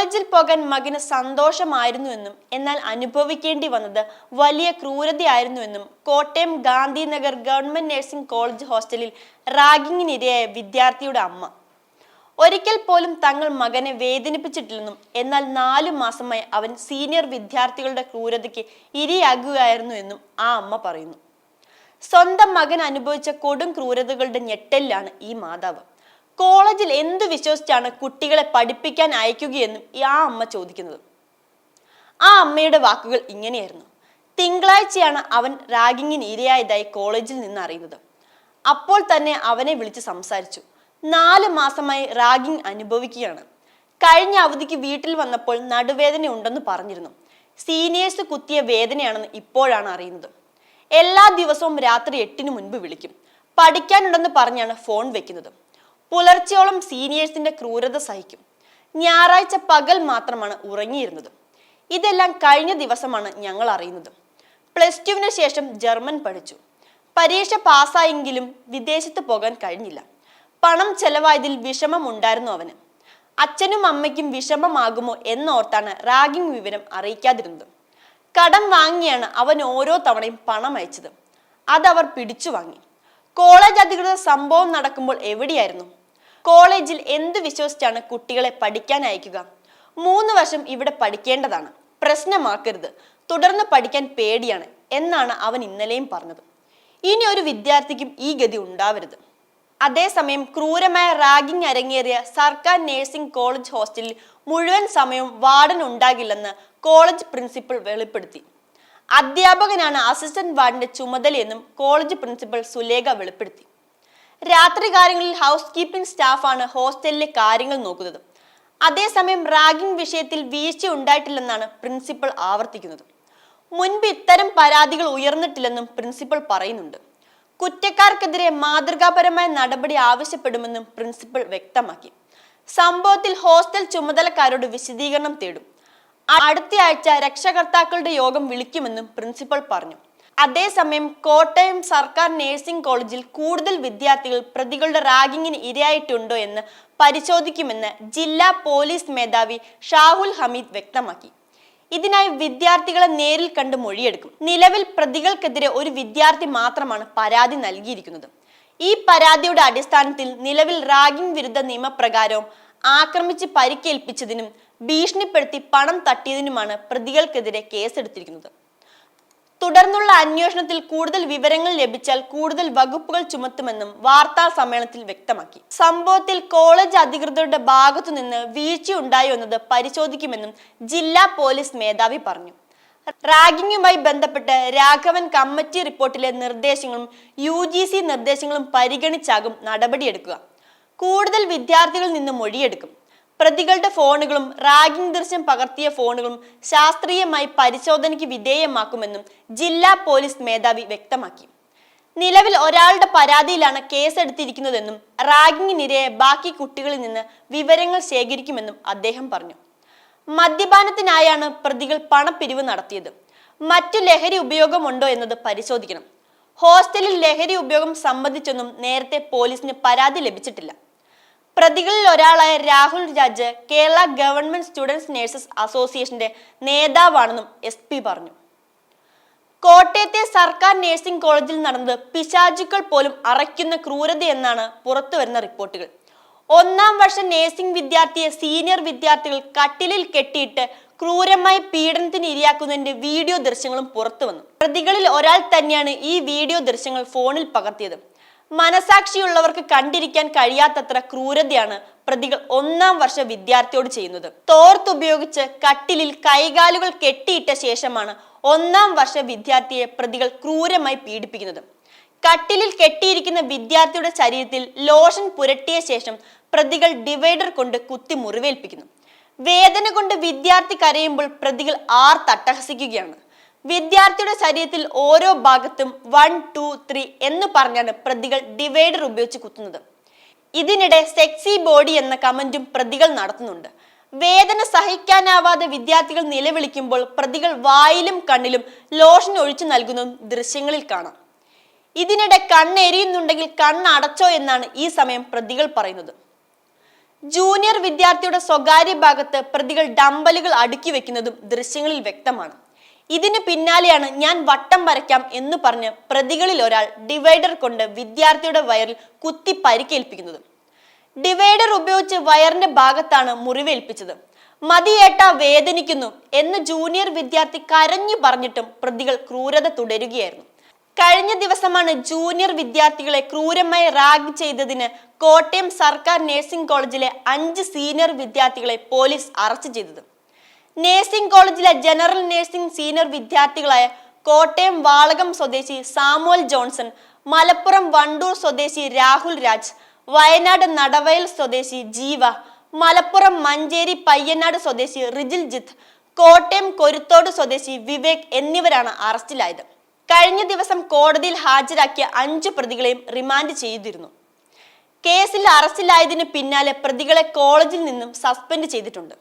കോളേജിൽ പോകാൻ മകന് സന്തോഷമായിരുന്നുവെന്നും എന്നാൽ അനുഭവിക്കേണ്ടി വന്നത് വലിയ ക്രൂരതയായിരുന്നുവെന്നും Kottayam Gandhinagar government nursing college ഹോസ്റ്റലിൽ റാഗിങ്ങിനിരയായ വിദ്യാർത്ഥിയുടെ അമ്മ. ഒരിക്കൽ പോലും തങ്ങൾ മകനെ വേദനിപ്പിച്ചിട്ടില്ലെന്നും എന്നാൽ നാലു മാസമായി അവൻ സീനിയർ വിദ്യാർത്ഥികളുടെ ക്രൂരതയ്ക്ക് ഇരയാകുകയായിരുന്നു എന്നും ആ അമ്മ പറയുന്നു. സ്വന്തം മകൻ അനുഭവിച്ച കൊടും ക്രൂരതകളുടെ ഞെട്ടലിലാണ് ഈ മാതാവ്. കോളേജിൽ എന്തു വിശ്വസിച്ചാണ് കുട്ടികളെ പഠിപ്പിക്കാൻ അയക്കുകയെന്നും ആ അമ്മ ചോദിക്കുന്നത്. ആ അമ്മയുടെ വാക്കുകൾ ഇങ്ങനെയായിരുന്നു. തിങ്കളാഴ്ചയാണ് അവൻ റാഗിങ്ങിന് ഇരയായതായി കോളേജിൽ നിന്ന് അറിയുന്നത്. അപ്പോൾ തന്നെ അവനെ വിളിച്ച് സംസാരിച്ചു. നാല് മാസമായി റാഗിങ് അനുഭവിക്കുകയാണ്. കഴിഞ്ഞ അവധിക്ക് വീട്ടിൽ വന്നപ്പോൾ നടുവേദന ഉണ്ടെന്ന് പറഞ്ഞിരുന്നു. സീനിയേഴ്സ് കുത്തിയ വേദനയാണെന്ന് ഇപ്പോഴാണ് അറിയുന്നത്. എല്ലാ ദിവസവും രാത്രി എട്ടിന് മുൻപ് വിളിക്കും. പഠിക്കാനുണ്ടെന്ന് പറഞ്ഞാണ് ഫോൺ വെക്കുന്നത്. പുലർച്ചയോളം സീനിയേഴ്സിന്റെ ക്രൂരത സഹിക്കും. ഞായറാഴ്ച പകൽ മാത്രമാണ് ഉറങ്ങിയിരുന്നത്. ഇതെല്ലാം കഴിഞ്ഞ ദിവസമാണ് ഞങ്ങൾ അറിയുന്നത്. പ്ലസ് ടുവിന് ശേഷം ജർമ്മൻ പഠിച്ചു. പരീക്ഷ പാസ്സായെങ്കിലും വിദേശത്ത് പോകാൻ കഴിഞ്ഞില്ല. പണം ചെലവായതിൽ വിഷമം ഉണ്ടായിരുന്നു അവന്. അച്ഛനും അമ്മയ്ക്കും വിഷമമാകുമോ എന്നോർത്താണ് റാഗിംഗ് വിവരം അറിയിക്കാതിരുന്നത്. കടം വാങ്ങിയാണ് അവൻ ഓരോ തവണയും പണം അയച്ചത്. അതവർ പിടിച്ചു വാങ്ങി കോളേജ് അധികൃതർ സംഭവം നടക്കുമ്പോൾ എവിടെയായിരുന്നു? കോളേജിൽ എന്ത് വിശ്വസിച്ചാണ് കുട്ടികളെ പഠിക്കാൻ അയക്കുക? മൂന്ന് വർഷം ഇവിടെ പഠിക്കേണ്ടതാണ്. പ്രശ്നമാക്കരുത്. തുടർന്ന് പഠിക്കാൻ പേടിയാണ് എന്നാണ് അവൻ ഇന്നലെയും പറഞ്ഞത്. ഇനി ഒരു വിദ്യാർത്ഥിക്കും ഈ ഗതി ഉണ്ടാവരുത്. അതേസമയം ക്രൂരമായ റാഗിംഗ് അരങ്ങേറിയ സർക്കാർ നഴ്സിംഗ് കോളേജ് ഹോസ്റ്റലിൽ മുഴുവൻ സമയവും വാർഡൻ ഉണ്ടാകില്ലെന്ന് കോളേജ് പ്രിൻസിപ്പൽ വെളിപ്പെടുത്തി. അധ്യാപകനാണ് അസിസ്റ്റന്റ് വാർഡിന്റെ ചുമതലയെന്നും കോളേജ് പ്രിൻസിപ്പൽ സുലേഖ വെളിപ്പെടുത്തി. രാത്രി കാര്യങ്ങളിൽ ഹൗസ് കീപ്പിംഗ് സ്റ്റാഫാണ് ഹോസ്റ്റലിലെ കാര്യങ്ങൾ നോക്കുന്നത്. അതേസമയം റാഗിംഗ് വിഷയത്തിൽ വീഴ്ച ഉണ്ടായിട്ടില്ലെന്നാണ് പ്രിൻസിപ്പൽ ആവർത്തിക്കുന്നത്. മുൻപ് ഇത്തരം പരാതികൾ ഉയർന്നിട്ടില്ലെന്നും പ്രിൻസിപ്പൽ പറയുന്നുണ്ട്. കുറ്റക്കാർക്കെതിരെ മാതൃകാപരമായ നടപടി ആവശ്യപ്പെടുമെന്നും പ്രിൻസിപ്പൽ വ്യക്തമാക്കി. സംഭവത്തിൽ ഹോസ്റ്റൽ ചുമതലക്കാരോട് വിശദീകരണം തേടും. അടുത്തയാഴ്ച രക്ഷകർത്താക്കളുടെ യോഗം വിളിക്കുമെന്നും പ്രിൻസിപ്പൽ പറഞ്ഞു. അതേസമയം കോട്ടയം സർക്കാർ നഴ്സിംഗ് കോളേജിൽ കൂടുതൽ വിദ്യാർത്ഥികൾ പ്രതികളുടെ റാഗിങ്ങിന് ഇരയായിട്ടുണ്ടോ എന്ന് പരിശോധിക്കുമെന്ന് ജില്ലാ പോലീസ് മേധാവി ഷാഹുൽ ഹമീദ് വ്യക്തമാക്കി. ഇതിനായി വിദ്യാർത്ഥികളെ നേരിൽ കണ്ട് മൊഴിയെടുക്കും. നിലവിൽ പ്രതികൾക്കെതിരെ ഒരു വിദ്യാർത്ഥി മാത്രമാണ് പരാതി നൽകിയിരിക്കുന്നത്. ഈ പരാതിയുടെ അടിസ്ഥാനത്തിൽ നിലവിൽ റാഗിംഗ് വിരുദ്ധ നിയമപ്രകാരവും ആക്രമിച്ച് പരിക്കേൽപ്പിച്ചതിനും ഭീഷണിപ്പെടുത്തി പണം തട്ടിയതിനുമാണ് പ്രതികൾക്കെതിരെ കേസെടുത്തിരിക്കുന്നത്. തുടർന്നുള്ള അന്വേഷണത്തിൽ കൂടുതൽ വിവരങ്ങൾ ലഭിച്ചാൽ കൂടുതൽ വകുപ്പുകൾ ചുമത്തുമെന്നും വാർത്താ സമ്മേളനത്തിൽ വ്യക്തമാക്കി. സംഭവത്തിൽ കോളേജ് അധികൃതരുടെ ഭാഗത്തുനിന്ന് വീഴ്ചയുണ്ടായോ എന്നത് പരിശോധിക്കുമെന്നും ജില്ലാ പോലീസ് മേധാവി പറഞ്ഞു. റാഗിങ്ങുമായി ബന്ധപ്പെട്ട് രാഘവൻ കമ്മിറ്റി റിപ്പോർട്ടിലെ നിർദ്ദേശങ്ങളും യു ജി സി നിർദ്ദേശങ്ങളും പരിഗണിച്ചാകും നടപടിയെടുക്കുക. കൂടുതൽ വിദ്യാർത്ഥികളിൽ നിന്ന് മൊഴിയെടുക്കും. പ്രതികളുടെ ഫോണുകളും റാഗിംഗ് ദൃശ്യം പകർത്തിയ ഫോണുകളും ശാസ്ത്രീയമായി പരിശോധനയ്ക്ക് വിധേയമാക്കുമെന്നും ജില്ലാ പോലീസ് മേധാവി വ്യക്തമാക്കി. നിലവിൽ ഒരാളുടെ പരാതിയിലാണ് കേസെടുത്തിരിക്കുന്നതെന്നും റാഗിങ്ങിനിരയെ ബാക്കി കുട്ടികളിൽ നിന്ന് വിവരങ്ങൾ ശേഖരിക്കുമെന്നും അദ്ദേഹം പറഞ്ഞു. മദ്യപാനത്തിനായാണ് പ്രതികൾ പണപ്പിരിവ് നടത്തിയത്. മറ്റു ലഹരി ഉപയോഗമുണ്ടോ എന്നത് പരിശോധിക്കണം. ഹോസ്റ്റലിൽ ലഹരി ഉപയോഗം സംബന്ധിച്ചൊന്നും നേരത്തെ പോലീസിന് പരാതി ലഭിച്ചിട്ടില്ല. പ്രതികളിൽ ഒരാളായ Rahul Raj Kerala government students nurses അസോസിയേഷന്റെ നേതാവാണെന്നും എസ് പി പറഞ്ഞു. കോട്ടയത്തെ സർക്കാർ നഴ്സിംഗ് കോളേജിൽ നടന്നത് പിശാചുക്കൾ പോലും അറയ്ക്കുന്ന ക്രൂരതയെന്നാണ് പുറത്തുവരുന്ന റിപ്പോർട്ടുകൾ. ഒന്നാം വർഷ നഴ്സിംഗ് വിദ്യാർത്ഥിയെ സീനിയർ വിദ്യാർത്ഥികൾ കട്ടിലിൽ കെട്ടിയിട്ട് ക്രൂരമായി പീഡനത്തിന് ഇരയാക്കുന്നതിന്റെ വീഡിയോ ദൃശ്യങ്ങളും പുറത്തു വന്നു. പ്രതികളിൽ ഒരാൾ തന്നെയാണ് ഈ വീഡിയോ ദൃശ്യങ്ങൾ ഫോണിൽ പകർത്തിയത്. മനസാക്ഷിയുള്ളവർക്ക് കണ്ടിരിക്കാൻ കഴിയാത്തത്ര ക്രൂരതയാണ് പ്രതികൾ ഒന്നാം വർഷ വിദ്യാർത്ഥിയോട് ചെയ്യുന്നത്. തോർത്തുപയോഗിച്ച് കട്ടിലിൽ കൈകാലുകൾ കെട്ടിയിട്ട ശേഷമാണ് ഒന്നാം വർഷ വിദ്യാർത്ഥിയെ പ്രതികൾ ക്രൂരമായി പീഡിപ്പിക്കുന്നത്. കട്ടിലിൽ കെട്ടിയിരിക്കുന്ന വിദ്യാർത്ഥിയുടെ ശരീരത്തിൽ ലോഷൻ പുരട്ടിയ ശേഷം പ്രതികൾ ഡിവൈഡർ കൊണ്ട് കുത്തി മുറിവേൽപ്പിക്കുന്നു. വേദന കൊണ്ട് വിദ്യാർത്ഥി കരയുമ്പോൾ പ്രതികൾ ആർ തട്ടഹസിക്കുകയാണ്. വിദ്യാർത്ഥിയുടെ ശരീരത്തിൽ ഓരോ ഭാഗത്തും വൺ ടു ത്രീ എന്ന് പറഞ്ഞാണ് പ്രതികൾ ഡിവൈഡർ ഉപയോഗിച്ച് കുത്തുന്നത്. ഇതിനിടെ സെക്സി ബോഡി എന്ന കമന്റും പ്രതികൾ നടത്തുന്നുണ്ട്. വേദന സഹിക്കാനാവാതെ വിദ്യാർത്ഥികൾ നിലവിളിക്കുമ്പോൾ പ്രതികൾ വായിലും കണ്ണിലും ലോഷൻ ഒഴിച്ചു നൽകുന്ന ദൃശ്യങ്ങളിൽ കാണാം. ഇതിനിടെ കണ്ണെരിയുന്നുണ്ടെങ്കിൽ കണ്ണടച്ചോ എന്നാണ് ഈ സമയം പ്രതികൾ പറയുന്നത്. ജൂനിയർ വിദ്യാർത്ഥിയുടെ സ്വകാര്യ ഭാഗത്ത് പ്രതികൾ ഡമ്പലുകൾ അടുക്കി വെക്കുന്നതും ദൃശ്യങ്ങളിൽ വ്യക്തമാണ്. ഇതിന് പിന്നാലെയാണ് ഞാൻ വട്ടം വരയ്ക്കാം എന്ന് പറഞ്ഞ് പ്രതികളിൽ ഒരാൾ ഡിവൈഡർ കൊണ്ട് വിദ്യാർത്ഥിയുടെ വയറിൽ കുത്തി പരിക്കേൽപ്പിക്കുന്നത്. ഡിവൈഡർ ഉപയോഗിച്ച് വയറിന്റെ ഭാഗത്താണ് മുറിവേൽപ്പിച്ചത്. മതിയേട്ട വേദനിക്കുന്നു എന്ന് ജൂനിയർ വിദ്യാർത്ഥി കരഞ്ഞു പറഞ്ഞിട്ടും പ്രതികൾ ക്രൂരത തുടരുകയായിരുന്നു. കഴിഞ്ഞ ദിവസമാണ് ജൂനിയർ വിദ്യാർത്ഥികളെ ക്രൂരമായി റാഗ് ചെയ്തതിന് കോട്ടയം സർക്കാർ നഴ്സിംഗ് കോളേജിലെ അഞ്ച് സീനിയർ വിദ്യാർത്ഥികളെ പോലീസ് അറസ്റ്റ് ചെയ്തത്. നഴ്സിംഗ് കോളേജിലെ ജനറൽ നേഴ്സിംഗ് സീനിയർ വിദ്യാർത്ഥികളായ കോട്ടയം വാളകം സ്വദേശി സാമുവൽ ജോൺസൺ മലപ്പുറം വണ്ടൂർ സ്വദേശി രാഹുൽ രാജ് വയനാട് നടവയൽ സ്വദേശി ജീവ മലപ്പുറം മഞ്ചേരി പയ്യനാട് സ്വദേശി റിജിൽ ജിത്ത് കോട്ടയം കൊരുത്തോട് സ്വദേശി വിവേക് എന്നിവരാണ് അറസ്റ്റിലായത്. കഴിഞ്ഞ ദിവസം കോടതിയിൽ ഹാജരാക്കിയ അഞ്ചു പ്രതികളെയും റിമാൻഡ് ചെയ്തിരുന്നു. കേസിൽ അറസ്റ്റിലായതിനു പിന്നാലെ പ്രതികളെ കോളേജിൽ നിന്നും സസ്പെൻഡ് ചെയ്തിട്ടുണ്ട്.